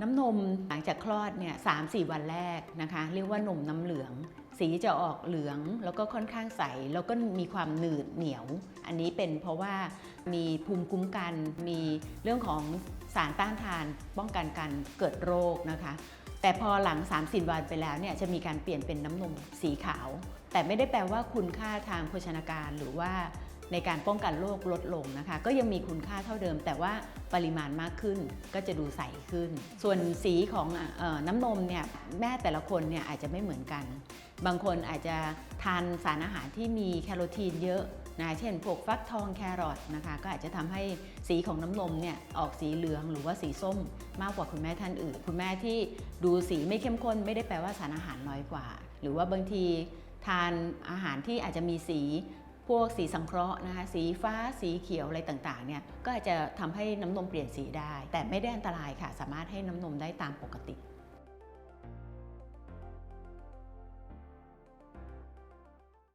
น้ำนมหลังจากคลอดเนี่ยสามสี่วันแรกนะคะเรียกว่านมน้ำเหลือง สีจะออกเหลืองแล้วก็ค่อนข้างใส แล้วก็มีความหนืดเหนียว อันนี้เป็นเพราะว่ามีภูมิคุ้มกันมีเรื่องของสารต้านทานป้องกันการเกิดโรคนะคะแต่พอหลัง 30 วันไปแล้วเนี่ยจะมีการเปลี่ยนเป็นน้ำนมสีขาว แต่ไม่ได้แปลว่าคุณค่าทางโภชนาการหรือว่า ในการป้องกันโรคลดลงนะคะ ก็ยังมีคุณค่าเท่าเดิม แต่ว่าปริมาณมากขึ้นก็จะดูใสขึ้น ส่วนสีของออน้ำนมเนี่ยแม่แต่ละคนเนี่ยอาจจะไม่เหมือนกัน บางคนอาจจะทานสารอาหารที่มีแคโรทีนเยอะนะเช่นพวกฟักทองแครอทนะคะ ก็อาจจะทำให้สีของน้ำนมเนี่ยออกสีเหลืองหรือว่าสีส้มมากกว่าคุณแม่ท่านอื่น คุณแม่ที่ดูสีไม่เข้มข้น ไม่ได้แปลว่าสารอาหารน้อยกว่า หรือว่าบางทีทานอาหารที่อาจจะมีสี พวกสีสังเคราะห์นะคะสีฟ้าสีเขียวอะไรต่างๆเนี่ยก็อาจจะทำให้น้ำนมเปลี่ยนสีได้ แต่ไม่ได้อันตรายค่ะ สามารถให้น้ำนมได้ตามปกติ